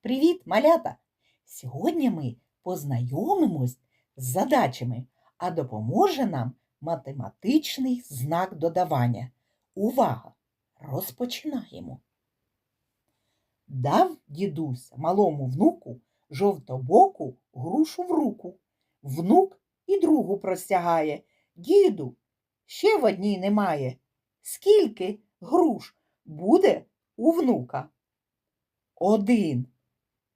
Привіт, малята! Сьогодні ми познайомимось з задачами, а допоможе нам математичний знак додавання. Увага! Розпочинаємо. Дав дідусь малому внуку жовтобоку грушу в руку. Внук і другу простягає. Діду, ще в одній немає. Скільки груш буде у внука? Один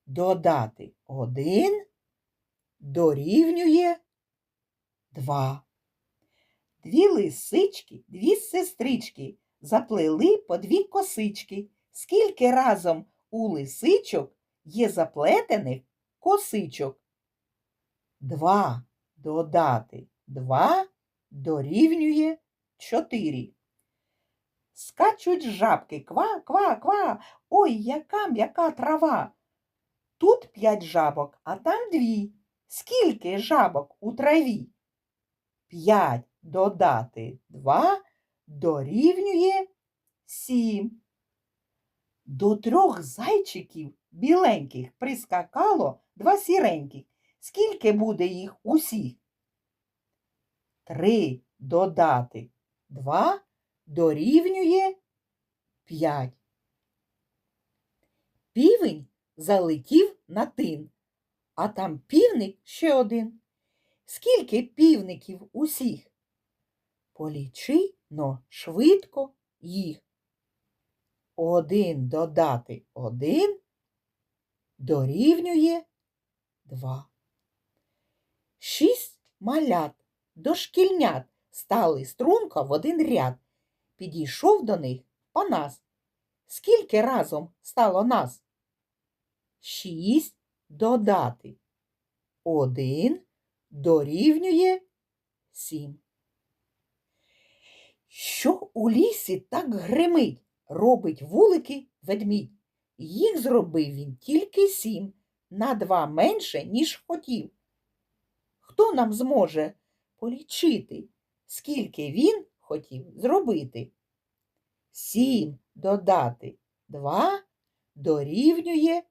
додати один дорівнює два. Дві лисички, дві сестрички заплели по дві косички. Скільки разом у лисичок є заплетених косичок? Два додати два дорівнює чотири. Скачуть жабки ква, ква, ква. Ой, яка м'яка трава. Тут п'ять жабок, а там дві. Скільки жабок у траві? П'ять додати два дорівнює сім. До трьох зайчиків біленьких прискакало два сіреньких. Скільки буде їх усіх? Три додати два дорівнює п'ять. Півень залетів на тин, а там півник ще один. Скільки півників усіх? Полічи, но швидко їх. Один додати один дорівнює два. Шість малят дошкільнят стали струнко в один ряд. Підійшов до них Панас. Скільки разом стало нас? Шість додати. Один дорівнює сім. Що у лісі так гримить, робить вулики ведмідь. Їх зробив він тільки сім, на два менше, ніж хотів. Хто нам зможе полічити, скільки він хотів зробити? Сім додати два дорівнює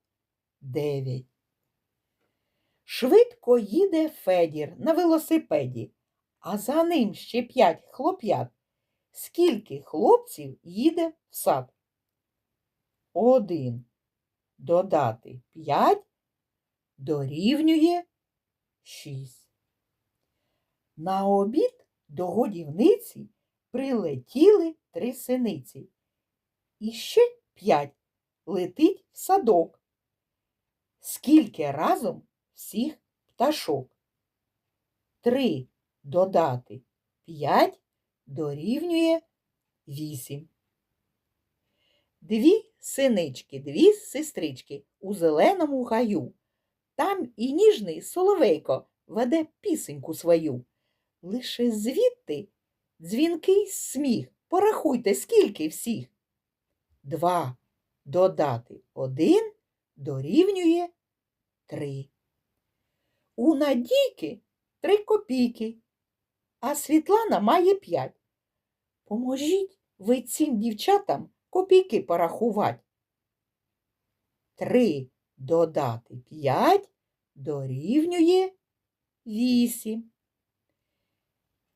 дев'ять. Швидко їде Федір на велосипеді, а за ним ще п'ять хлоп'ят. Скільки хлопців їде в сад? Один додати п'ять дорівнює шість. На обід до годівниці прилетіли три синиці. І ще п'ять летить в садок. Скільки разом всіх пташок? Три додати п'ять дорівнює вісім. Дві синички, дві сестрички у зеленому гаю. Там і ніжний соловейко веде пісеньку свою. Лише звідти дзвінкий сміх. Порахуйте, скільки всіх. Два додати один дорівнює три. У Надійки три копійки, а Світлана має п'ять. Поможіть ви цим дівчатам копійки порахувати. Три додати п'ять дорівнює вісім.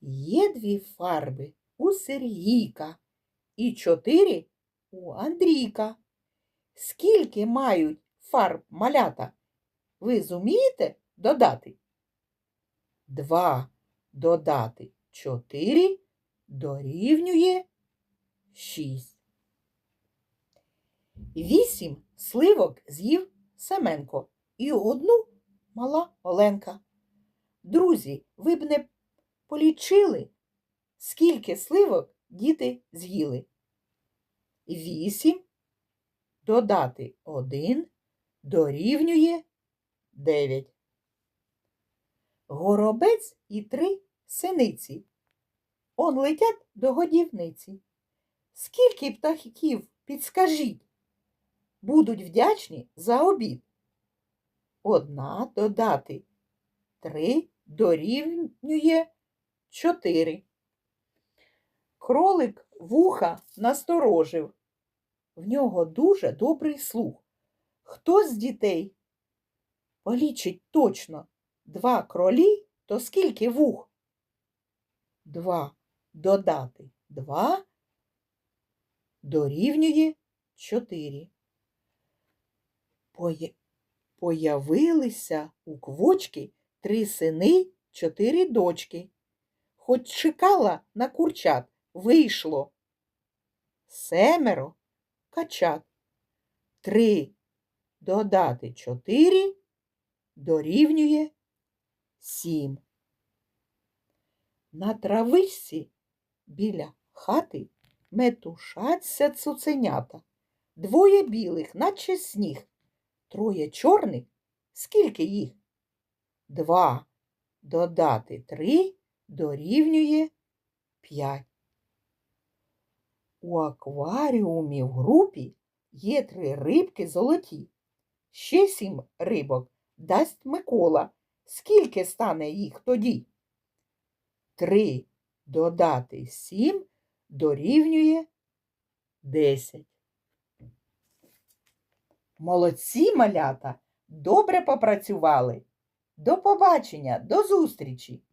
Є дві фарби у Сергійка і чотири у Андрійка. Скільки мають фарб малята? Ви зумієте додати? Два додати чотири дорівнює шість. Вісім сливок з'їв Семенко і одну мала Оленка. Друзі, ви б не полічили, скільки сливок діти з'їли. Вісім додати один дорівнює дев'ять. Горобець і три синиці. Он летять до годівниці. Скільки птахів, підскажіть, будуть вдячні за обід? Одна додати три дорівнює чотири. Кролик вуха насторожив. В нього дуже добрий слух. Хто з дітей? Полічить точно. Два кролі, то скільки вух? Два. Додати два дорівнює чотири. Поя- Появилися у квочки три сини, чотири дочки. Хоч чекала на курчат, вийшло семеро качат. Три додати чотири дорівнює сім. На травичці біля хати метушаться цуценята. Двоє білих, наче сніг, троє чорних. Скільки їх? Два додати три дорівнює п'ять. У акваріумі в групі є три рибки золоті. Ще сім рибок дасть Микола. Скільки стане їх тоді? Три додати сім дорівнює десять. Молодці малята, добре попрацювали. До побачення, до зустрічі!